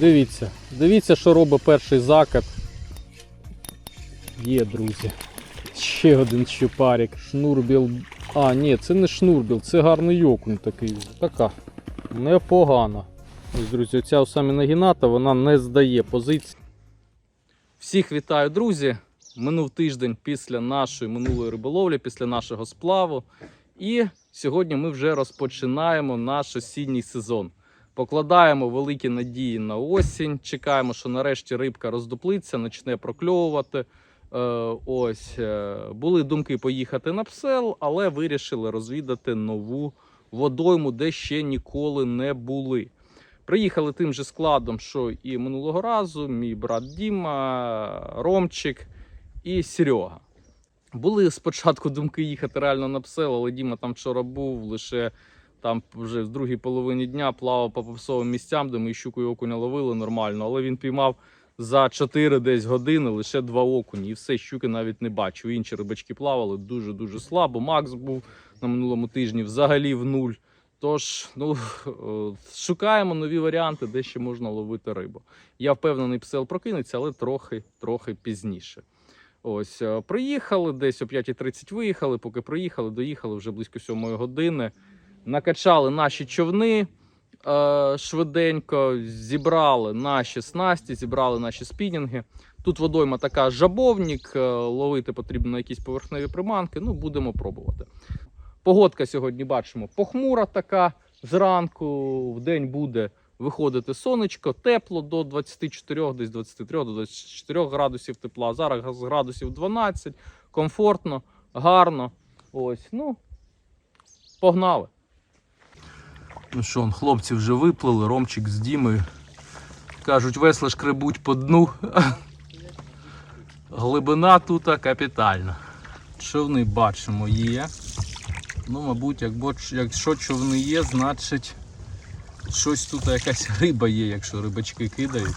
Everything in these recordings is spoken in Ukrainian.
Дивіться, дивіться, що робить перший закат. Є, друзі. Ще один щупарик. Шнурбіл. А, ні, це не шнурбіл, це гарний окунь такий. Така. Непогана. Ось, друзі, оця саме нагіната, вона не здає позиції. Всіх вітаю, друзі! Минув тиждень після нашої минулої риболовлі, після нашого сплаву. І сьогодні ми вже розпочинаємо наш осінній сезон. Покладаємо великі надії на осінь. Чекаємо, що нарешті рибка роздуплиться, почне прокльовувати. Е, ось е, були думки поїхати на псел, але вирішили розвідати нову водойму, де ще ніколи не були. Приїхали тим же складом, що і минулого разу. Мій брат Діма, Ромчик і Серега. Були спочатку думки їхати реально на псел, але Діма там вчора був лише там вже в другій половині дня плавав по попсовим місцям, де ми щуку і окуня ловили нормально, але він піймав за 4 десь години лише два окуні. І все, щуки навіть не бачив. Інші рибачки плавали дуже-дуже слабо. Макс був на минулому тижні взагалі в нуль. Тож, ну, е, шукаємо нові варіанти, де ще можна ловити рибу. Я впевнений, псел прокинеться, але трохи, трохи пізніше. Ось, е, приїхали, десь о 5.30 виїхали, поки приїхали, доїхали вже близько 7 години. Накачали наші човни е, швиденько, зібрали наші снасті, зібрали наші спінінги. Тут водойма така жабовник, е, ловити потрібно якісь поверхневі приманки. Ну, будемо пробувати. Погодка сьогодні бачимо похмура така. Зранку в день буде виходити сонечко, тепло до 24, десь 23 до 24 градусів тепла. Зараз градусів 12, комфортно, гарно. Ось, ну, погнали. Ну що, хлопці вже виплили, Ромчик з Дімою. Кажуть, весла шкребуть по дну. Глибина тут капітальна. Човни бачимо є. Ну, мабуть, як якщо човни є, значить щось тут якась риба є, якщо рибачки кидають.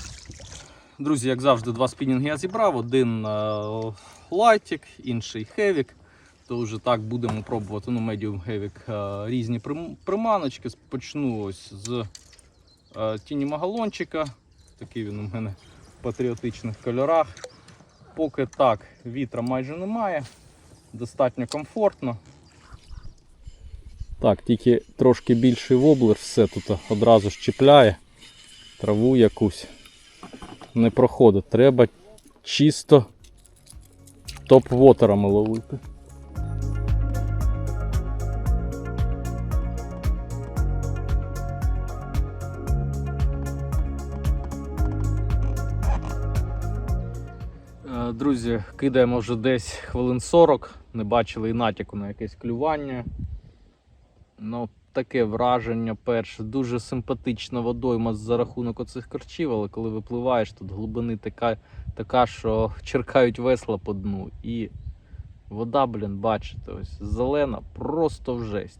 Друзі, як завжди, два спінінги я зібрав. Один е, лайтик, інший хевік. То вже так будемо пробувати. Ну, медіум хевік е, різні приманочки. Почну ось з е, тіні магалончика. Такий він у мене в патріотичних кольорах. Поки так, вітра майже немає. Достатньо комфортно. Так, тільки трошки більший воблер, все тут одразу ж. Траву якусь не проходить. Треба чисто топ-вотерами ловити. Друзі, кидаємо вже десь хвилин 40. Не бачили і натяку на якесь клювання. Ну, таке враження перше. Дуже симпатична водойма за рахунок оцих корчів, але коли випливаєш, тут глибини така, така що черкають весла по дну. І вода, блін, бачите, ось зелена, просто в жесть.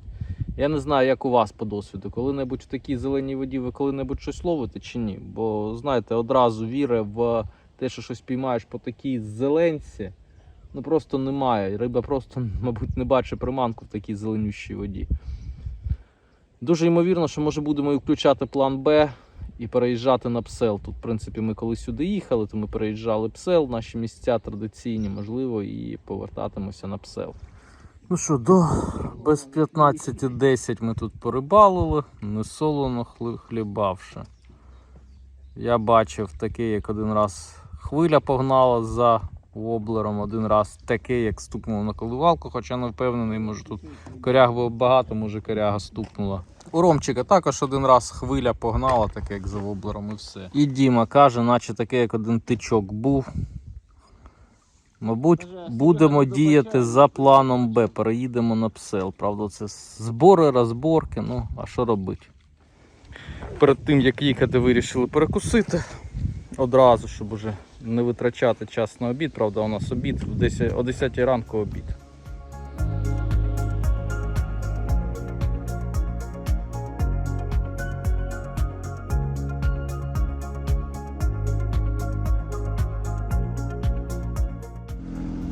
Я не знаю, як у вас по досвіду. Коли-небудь в такій зеленій воді ви коли-небудь щось ловите чи ні? Бо, знаєте, одразу віри в те, що щось піймаєш по такій зеленці, ну просто немає. Риба просто, мабуть, не бачить приманку в такій зеленющій воді. Дуже ймовірно, що може будемо і включати план Б і переїжджати на псел. Тут, в принципі, ми коли сюди їхали, то ми переїжджали псел, наші місця традиційні, можливо, і повертатимося на псел. Ну що, до без 15.10 ми тут порибалили, не солоно хлібавши. Я бачив таке, як один раз хвиля погнала за воблером, один раз таке, як стукнуло на коливалку, хоча не впевнений, може тут коряг було багато, може коряга стукнула. У Ромчика також один раз хвиля погнала, таке як за воблером і все. І Діма каже, наче таке, як один тичок був. Мабуть, будемо діяти за планом Б. Переїдемо на псел. Правда, це збори, розборки. Ну, а що робити? Перед тим як їхати, вирішили перекусити одразу, щоб уже не витрачати час на обід. Правда, у нас обід в 10, о 10 ранку обід.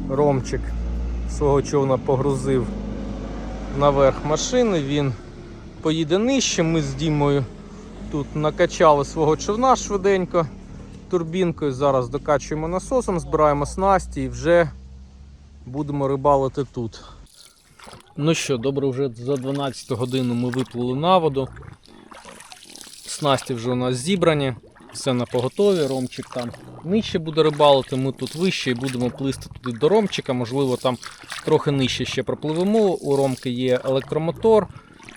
Ромчик свого човна погрузив наверх машини, він поїде нижче. Ми з Дімою Тут накачали свого човна швиденько турбінкою. Зараз докачуємо насосом, збираємо снасті і вже будемо рибалити тут. Ну що, добре, вже за 12 годину ми виплили на воду. Снасті вже у нас зібрані, все на поготові. Ромчик там нижче буде рибалити, ми тут вище і будемо плисти туди до Ромчика. Можливо, там трохи нижче ще пропливемо. У Ромки є електромотор.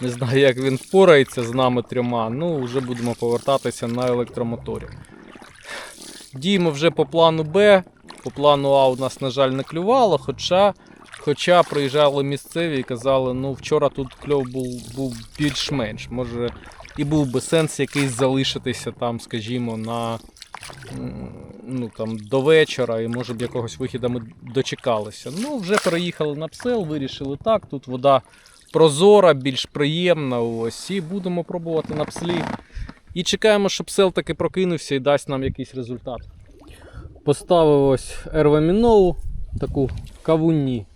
Не знаю, як він впорається з нами трьома. Ну, вже будемо повертатися на електромоторі. Діємо вже по плану Б. По плану А у нас, на жаль, не клювало, хоча, хоча приїжджали місцеві і казали, ну вчора тут кльов був, був більш-менш. Може, і був би сенс якийсь залишитися там, скажімо, на ну, там, до вечора, і може б якогось вихіду ми дочекалися. Ну, вже переїхали на псел, вирішили так. Тут вода прозора, більш приємна. Ось, і будемо пробувати на пслі. І чекаємо, щоб псел таки прокинувся і дасть нам якийсь результат. Поставив ось ервамінову, таку кавунні.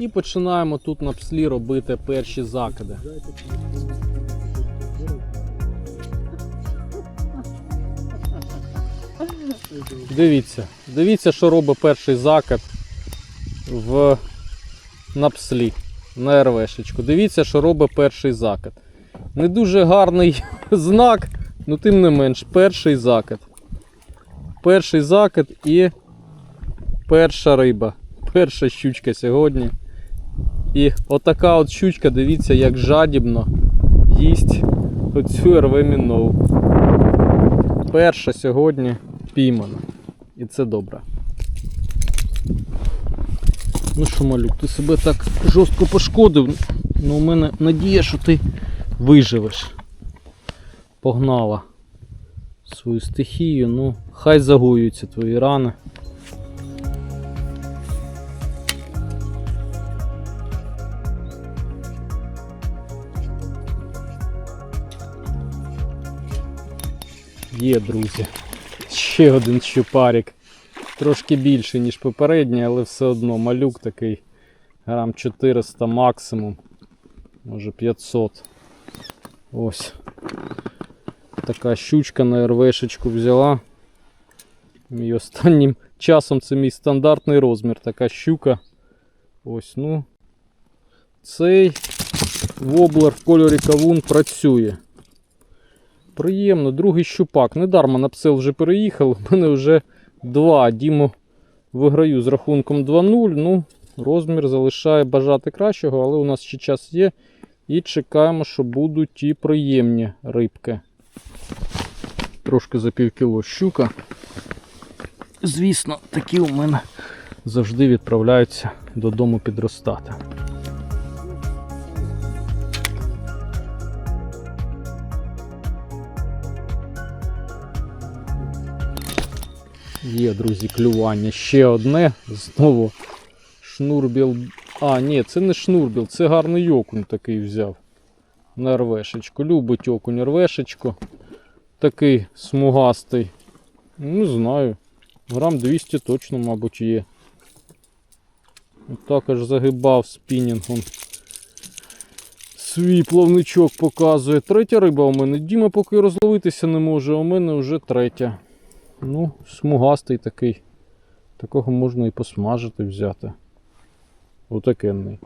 І починаємо тут на пслі робити перші закиди. Дивіться, дивіться, що робить перший закид в на пслі, на РВшечку. Дивіться, що робить перший закид. Не дуже гарний знак, але тим не менш, перший закид. Перший закид і перша риба. Перша щучка сьогодні. І отака от щучка, дивіться, як жадібно їсть оцю РВ. Перша сьогодні піймана. І це добре. Ну що, малюк, ти себе так жорстко пошкодив. Ну, у мене надія, що ти виживеш. Погнала свою стихію, ну, хай загоюються твої рани. Є, друзі. Ще один щупарик. Трошки більший, ніж попередній, але все одно малюк такий. Грам 400 максимум. Може 500. Ось. Така щучка на РВшечку взяла. Мій останнім часом це мій стандартний розмір. Така щука. Ось, ну. Цей воблер в кольорі кавун працює. Приємно, другий щупак. Недарма на псел вже переїхав. У мене вже два. Діму виграю з рахунком 2-0. Ну, розмір залишає бажати кращого, але у нас ще час є. І чекаємо, що будуть і приємні рибки. Трошки за пів кіло щука. Звісно, такі у мене завжди відправляються додому підростати. Є, друзі, клювання. Ще одне. Знову шнурбіл. А, ні, це не шнурбіл, це гарний окунь такий взяв. На рвешечку. Любить окунь рвешечку. Такий смугастий. Не знаю. Грам 200 точно, мабуть, є. Також загибав спінінгом. Свій плавничок показує. Третя риба у мене. Діма поки розловитися не може, а у мене вже третя. Ну, смугастий такий. Такого можна і посмажити взяти. Отакенний.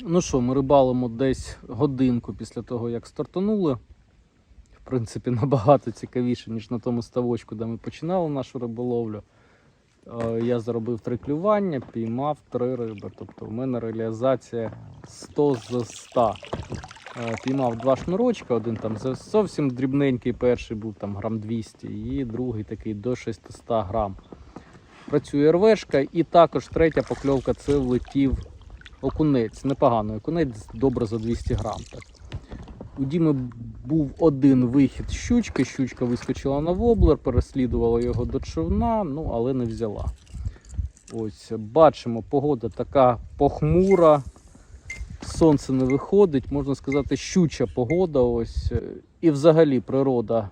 Ну що, ми рибалимо десь годинку після того, як стартанули. В принципі, набагато цікавіше, ніж на тому ставочку, де ми починали нашу риболовлю. Е, Я заробив три клювання, піймав три риби. Тобто в мене реалізація 100 з 100. Е, Піймав два шнурочка, один там зовсім дрібненький, перший був там грам 200, і другий такий до 600 грам. Працює РВшка, і також третя покльовка це влетів окунець. Непоганий окунець, добре за 200 грам. Так. У Діми був один вихід щучки. Щучка вискочила на воблер, переслідувала його до човна, ну але не взяла. Ось, бачимо, погода така похмура, сонце не виходить, можна сказати, щуча погода. Ось. І взагалі природа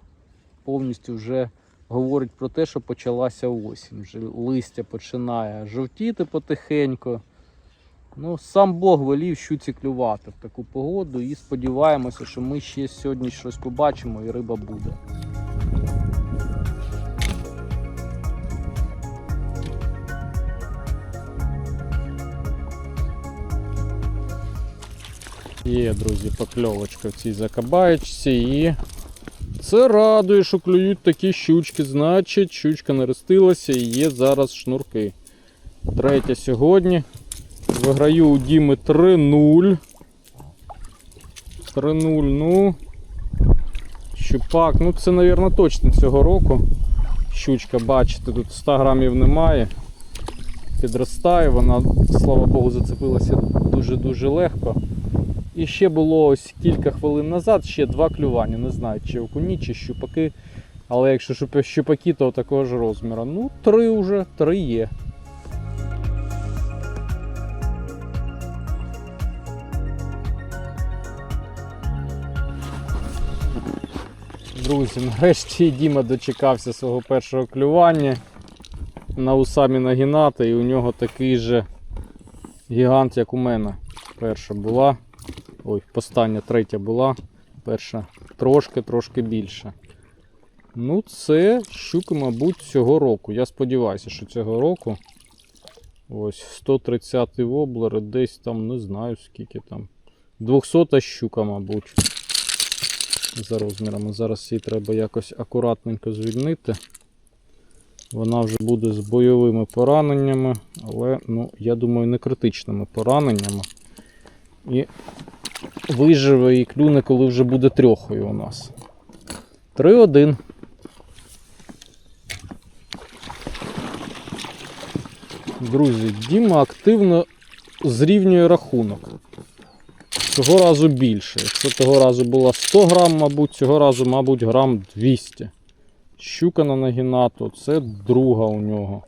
повністю вже говорить про те, що почалася осінь. Вже листя починає жовтіти потихеньку. Ну, сам Бог велів щуці клювати в таку погоду і сподіваємося, що ми ще сьогодні щось побачимо і риба буде. Є, друзі, покльовочка в цій закабаєчці і це радує, що клюють такі щучки. Значить, щучка наростилася і є зараз шнурки. Третя сьогодні. Виграю у Діми 3-0. 3-0, ну. Щупак, ну це, мабуть, точно цього року. Щучка, бачите, тут 100 грамів немає. Підростає, вона, слава Богу, зацепилася дуже-дуже легко. І ще було ось кілька хвилин назад ще два клювання. Не знаю, чи окуні, чи щупаки. Але якщо щупаки, то такого ж розміру. Ну, три вже, три є. Друзі, нарешті Діма дочекався свого першого клювання на усамі нагінати, і у нього такий же гігант, як у мене. Перша була. Ой, остання третя була. Перша трошки-трошки більше. Ну, це щука, мабуть, цього року. Я сподіваюся, що цього року. Ось 130 воблер, десь там, не знаю скільки там. 200 щука, мабуть. За розмірами. Зараз її треба якось акуратненько звільнити. Вона вже буде з бойовими пораненнями, але, ну, я думаю, не критичними пораненнями. І виживе і клюне, коли вже буде трьохою у нас. 3-1. Друзі, Діма активно зрівнює рахунок. Цього разу більше. Якщо того разу було 100 грам, мабуть, цього разу, мабуть, грам 200. Щука на нагінату, це друга у нього.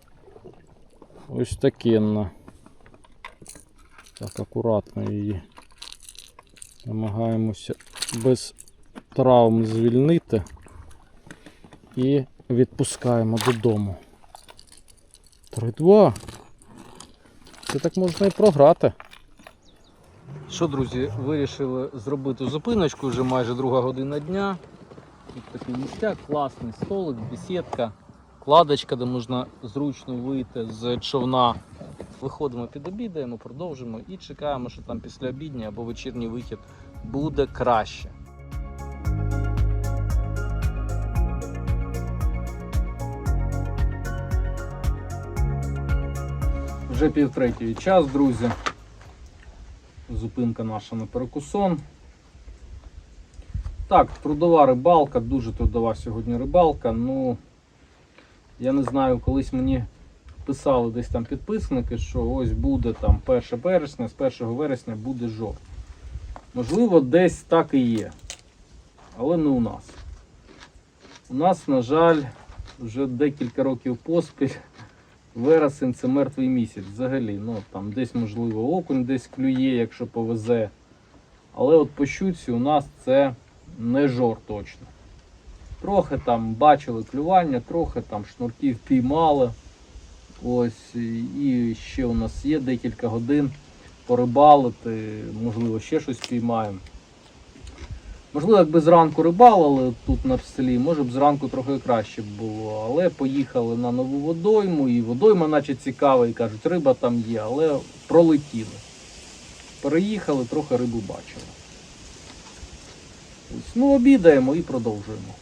Ось такенна. Так, акуратно її. Намагаємося без травм звільнити і відпускаємо додому. 3-2. Це так можна і програти. Що, друзі, вирішили зробити зупиночку, вже майже друга година дня. Тут такий містяк, класний столик, бесідка, кладочка, де можна зручно вийти з човна. Виходимо під обідаємо, продовжимо і чекаємо, що там після обідній або вечірній вихід буде краще. Вже півтретій час, друзі. Зупинка наша на перекусон. Так, трудова рибалка, дуже трудова сьогодні рибалка. Ну, я не знаю, колись мені писали десь там підписники, що ось буде там 1 вересня, з 1 вересня буде жовт. Можливо, десь так і є. Але не у нас. У нас, на жаль, вже декілька років поспіль. Вересень це мертвий місяць взагалі. Ну, там десь, можливо, окунь десь клює, якщо повезе. Але от по щуці у нас це не жор точно. Трохи там бачили клювання, трохи там шнурків піймали. Ось, і ще у нас є декілька годин порибалити, можливо, ще щось піймаємо. Можливо, якби зранку рибалили тут на селі, може б зранку трохи краще було. Але поїхали на нову водойму, і водойма наче цікава, і кажуть, риба там є, але пролетіли. Переїхали, трохи рибу бачили. Ось, ну, обідаємо і продовжуємо.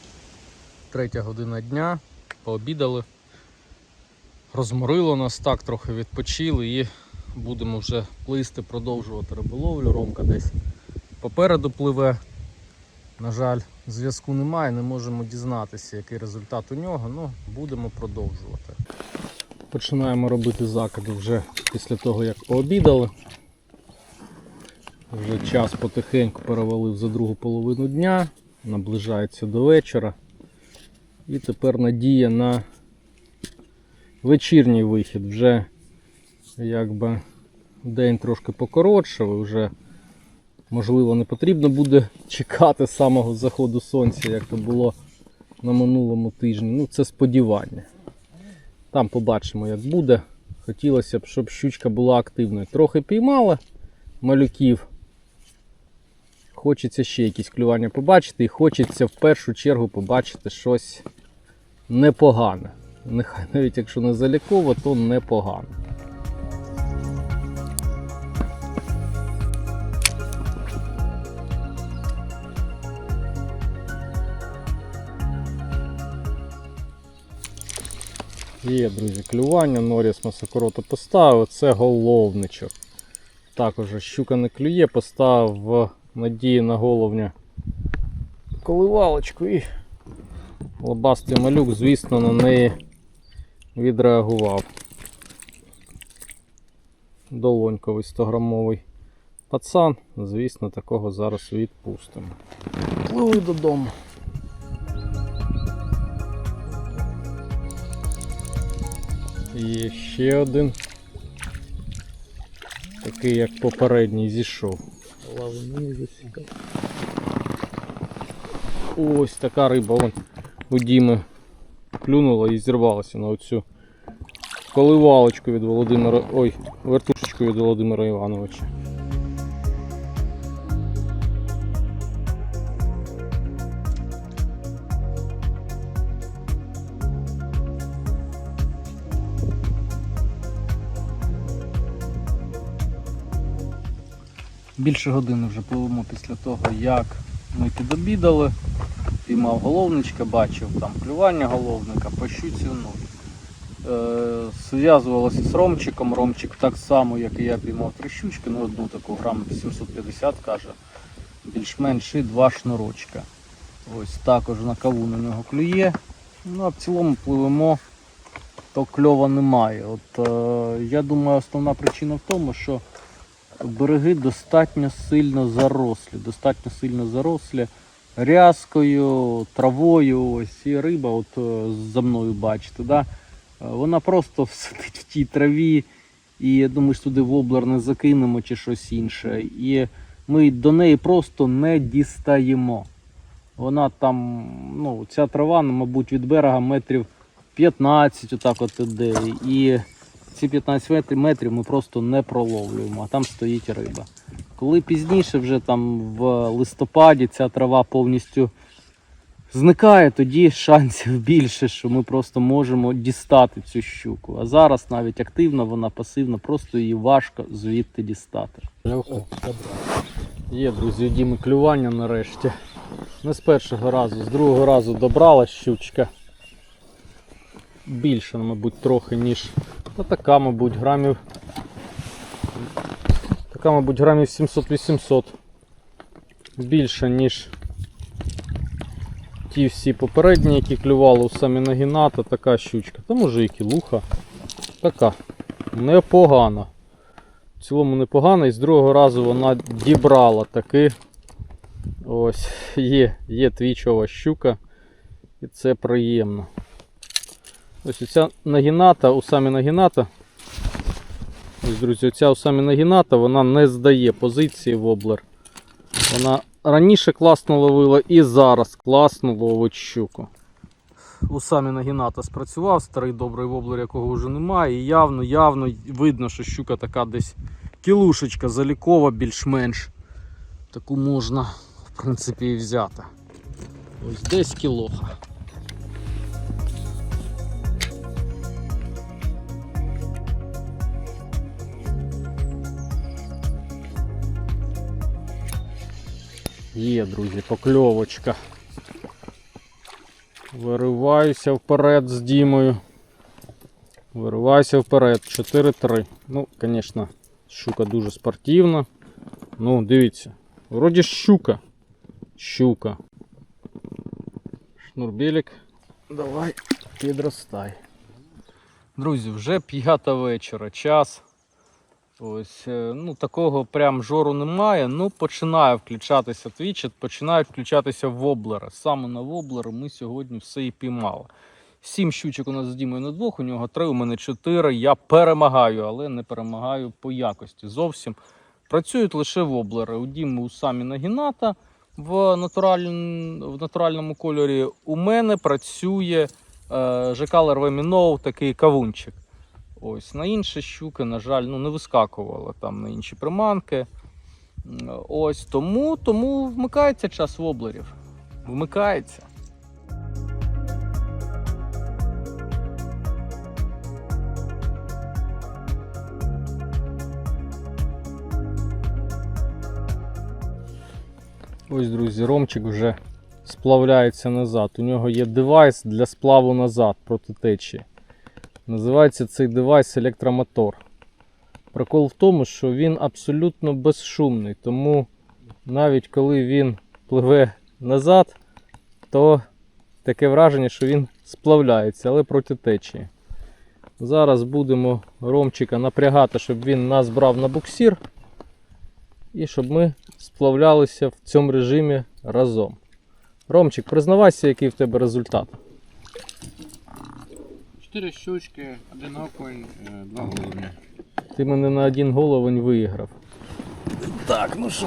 Третя година дня, пообідали. Розморило нас так, трохи відпочили і будемо вже плисти, продовжувати риболовлю. Ромка десь попереду пливе. На жаль, зв'язку немає, не можемо дізнатися, який результат у нього, ну будемо продовжувати. Починаємо робити закиди вже після того, як пообідали. Вже час потихеньку перевалив за другу половину дня, наближається до вечора. І тепер надія на вечірній вихід. Вже якби день трошки покоротшав, вже можливо не потрібно буде чекати самого заходу сонця, як то було на минулому тижні. Ну, це сподівання. Там побачимо, як буде. Хотілося б, щоб щучка була активною. Трохи піймала малюків. Хочеться ще якісь клювання побачити, і хочеться в першу чергу побачити щось непогане. Нехай навіть якщо не заліково, то непогано. Є, друзі, клювання, Норіс масокорота поставив, це головничок. Також щука не клює, поставив надії на головня коливалочку і лобастий малюк, звісно, на неї відреагував. Долоньковий 100-грамовий пацан, звісно, такого зараз відпустимо. Пливи додому. Є ще один. Такий як попередній зійшов. Ось така риба вон у Діми клюнула і зірвалася на оцю коливалочку від Володимира. Ой, вертушечку від Володимира Івановича. Більше години вже пливемо після того, як ми підобідали. Піймав головничка, бачив там клювання головника, по щуці нуль. Е, зв'язувалося з Ромчиком. Ромчик так само, як і я піймав три щучки, ну одну таку грам 750 каже. Більш-менш два шнурочка. Ось також на каву на нього клює. Ну а в цілому пливемо, то кльова немає. От е, я думаю, основна причина в тому, що береги достатньо сильно зарослі, достатньо сильно зарослі рязкою, травою, ось і риба, от е, за мною бачите, да? е, вона просто сидить в тій траві, і я думаю, що туди воблер не закинемо чи щось інше. І ми до неї просто не дістаємо. Вона там, ну, ця трава, ну, мабуть, від берега метрів 15 отак от іде. І ці 15 метрів, ми просто не проловлюємо, а там стоїть риба. Коли пізніше, вже там в листопаді ця трава повністю зникає, тоді шансів більше, що ми просто можемо дістати цю щуку. А зараз навіть активно, вона пасивна, просто її важко звідти дістати. Є, друзі, Діми клювання нарешті. Не з першого разу, з другого разу добрала щучка. Більше, мабуть, трохи, ніж. Та така, мабуть, грамів. Така, мабуть, грамів 700-800. Більше, ніж ті всі попередні, які клювали у самі нагіната, така щучка. Та може і кілуха. Така. Непогана. В цілому непогана. І з другого разу вона дібрала таки. Ось, є, є твічова щука. І це приємно. Ось оця нагіната, у самі нагіната. Ось, друзі, оця у самі нагіната, вона не здає позиції воблер. Вона раніше класно ловила і зараз класно ловить щуку. У самі нагіната спрацював, старий добрий воблер, якого вже немає. І явно, явно видно, що щука така десь кілушечка залікова більш-менш. Таку можна, в принципі, і взяти. Ось десь кілоха. Є, друзі, покльовочка. Вириваюся вперед з Дімою. Вириваюся вперед. 4-3. Ну, звісно, щука дуже спортивна. Ну, дивіться. Вроді щука. Щука. Шнурбілік. Давай, підростай. Друзі, вже п'ята вечора. Час. Ось, е, ну такого прям жору немає. Ну починає включатися твічет, починають включатися воблери. Саме на воблери ми сьогодні все і піймали. Сім щучок у нас з Дімою на двох, у нього три, у мене чотири. Я перемагаю, але не перемагаю по якості. Зовсім працюють лише воблери. У Діми у самі нагіната в, натураль... в натуральному кольорі. У мене працює е, ЖК Лерве такий кавунчик. Ось на інші щуки, на жаль, ну не вискакували там на інші приманки. Ось тому, тому вмикається час воблерів. Вмикається. Ось, друзі, Ромчик вже сплавляється назад. У нього є девайс для сплаву назад проти течії. Називається цей девайс електромотор. Прикол в тому, що він абсолютно безшумний, тому навіть коли він пливе назад, то таке враження, що він сплавляється, але проти течії. Зараз будемо Ромчика напрягати, щоб він нас брав на буксир. І щоб ми сплавлялися в цьому режимі разом. Ромчик, признавайся, який в тебе результат. Чотири щучки, один окунь, е, два головні. Ти мене на один головень виграв. Так, ну що,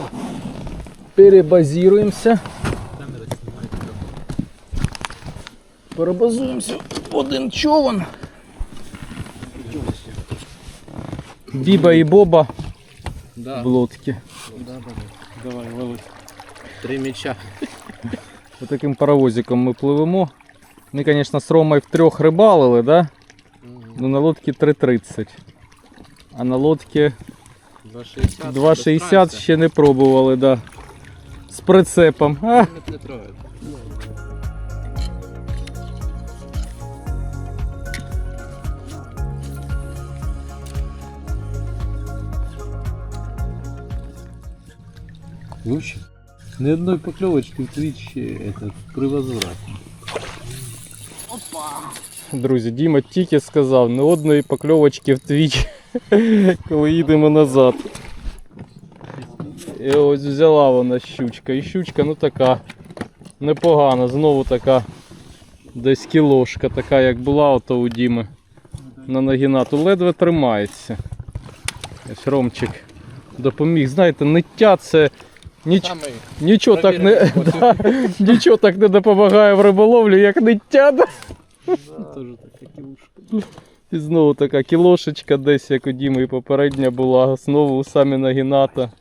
перебазіруємося. Перебазуємося в один човен. Біба і Боба Да, в лодці. да, да. Давай, вилазь. Три м'яча. Отаким паровозиком ми пливемо. Ми, звісно, з Ромою втрьох рибалили, да? Ну на лодці 3.30. А на лодці 2,60. 2,60 ще не пробували, да. З прицепом. А, Не, не трогай. Лучше. Ни одной поклевочки в Twitch этот, при возврате. Друзі, Діма тільки сказав, не одної покльовочки в твіч, коли їдемо назад. І ось взяла вона щучка. І щучка, ну така непогана, знову така десь кілошка, така як була ото у Діми на нагінату. Ледве тримається. Ось Ромчик допоміг. Знаєте, ниття це ніч... Нічого так не да, нічого так не допомагає в риболовлі, як ниття. Тоже такая килушка. І знову така кілошечка десь, як у Діми і попередня була, знову у самі нагіната.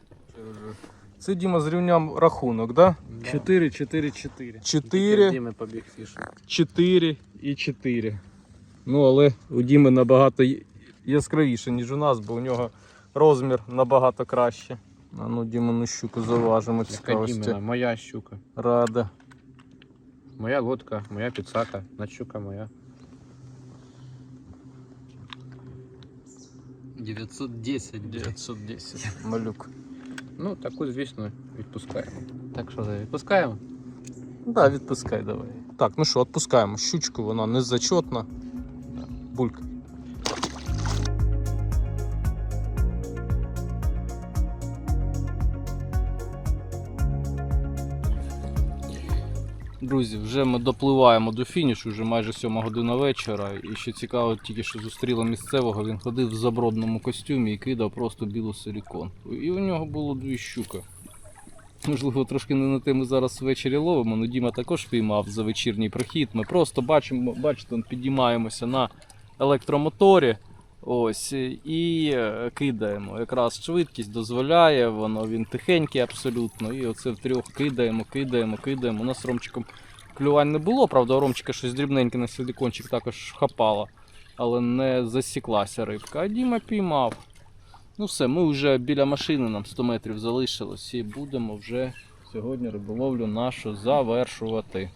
Це Діма з рівням рахунок, да? 4, 4, 4. 4, Діми побіг фіш. 4 і 4. Ну, але у Діми набагато яскравіше, ніж у нас, бо у нього розмір набагато краще. А ну, Дімону щуку заважимо цікавості. Моя щука. Рада. Моя лодка, моя підсака, щука моя. 910, 910. Малюк. Ну, таку, звісно, відпускаємо. Так що, відпускаємо? Так, да, відпускай давай. Так, ну що, відпускаємо. Щучку, вона незачетна. Бульк. Друзі, вже ми допливаємо до фінішу, вже майже 7 година вечора. І що цікаво, тільки що зустріла місцевого, він ходив в забродному костюмі і кидав просто білу силікон. І у нього було дві щуки. Можливо, трошки не на те ми зараз ввечері ловимо, але Діма також піймав за вечірній прохід. Ми просто бачимо, бачите, підіймаємося на електромоторі. Ось, і е, кидаємо. Якраз швидкість дозволяє, воно він тихенький абсолютно. І оце втрьох кидаємо, кидаємо, кидаємо. У нас Ромчиком клювань не було, правда, Ромчика щось дрібненьке на силікончик також хапало, але не засіклася рибка. А Діма піймав. Ну все, ми вже біля машини, нам 100 метрів залишилось і будемо вже сьогодні риболовлю нашу завершувати.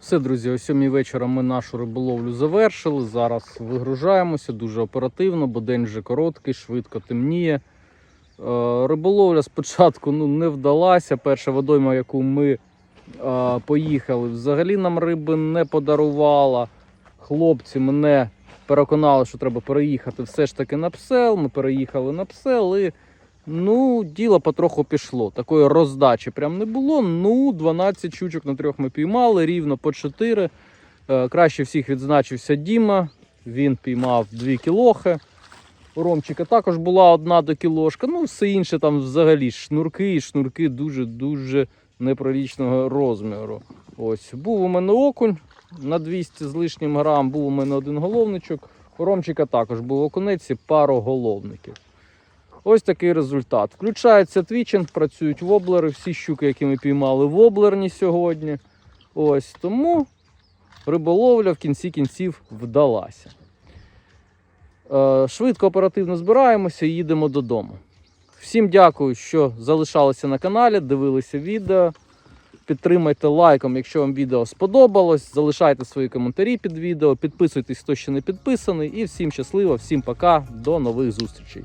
Все, друзі, о 7 вечора ми нашу риболовлю завершили. Зараз вигружаємося дуже оперативно, бо день вже короткий, швидко темніє. Е, Риболовля спочатку ну, не вдалася. Перша водойма, яку ми е, поїхали, взагалі нам риби не подарувала. Хлопці мене переконали, що треба переїхати все ж таки на псел. Ми переїхали на псел і ну, діло потроху пішло. Такої роздачі прям не було. Ну, 12 щучок на трьох ми піймали, рівно по 4. Е, краще всіх відзначився Діма. Він піймав 2 кілохи. У Ромчика також була одна до кілошка. Ну, все інше там взагалі шнурки і шнурки дуже-дуже неприлічного розміру. Ось був у мене окунь на 200 з лишнім грам, був у мене один головничок. У Ромчика також був окунець і пару головників. Ось такий результат. Включається твічинг, працюють воблери, всі щуки, які ми піймали, воблерні сьогодні. Ось тому риболовля в кінці кінців вдалася. Е, Швидко оперативно збираємося і їдемо додому. Всім дякую, що залишалися на каналі, дивилися відео. Підтримайте лайком, якщо вам відео сподобалось. Залишайте свої коментарі під відео, підписуйтесь, хто ще не підписаний. І всім щасливо, всім пока, до нових зустрічей.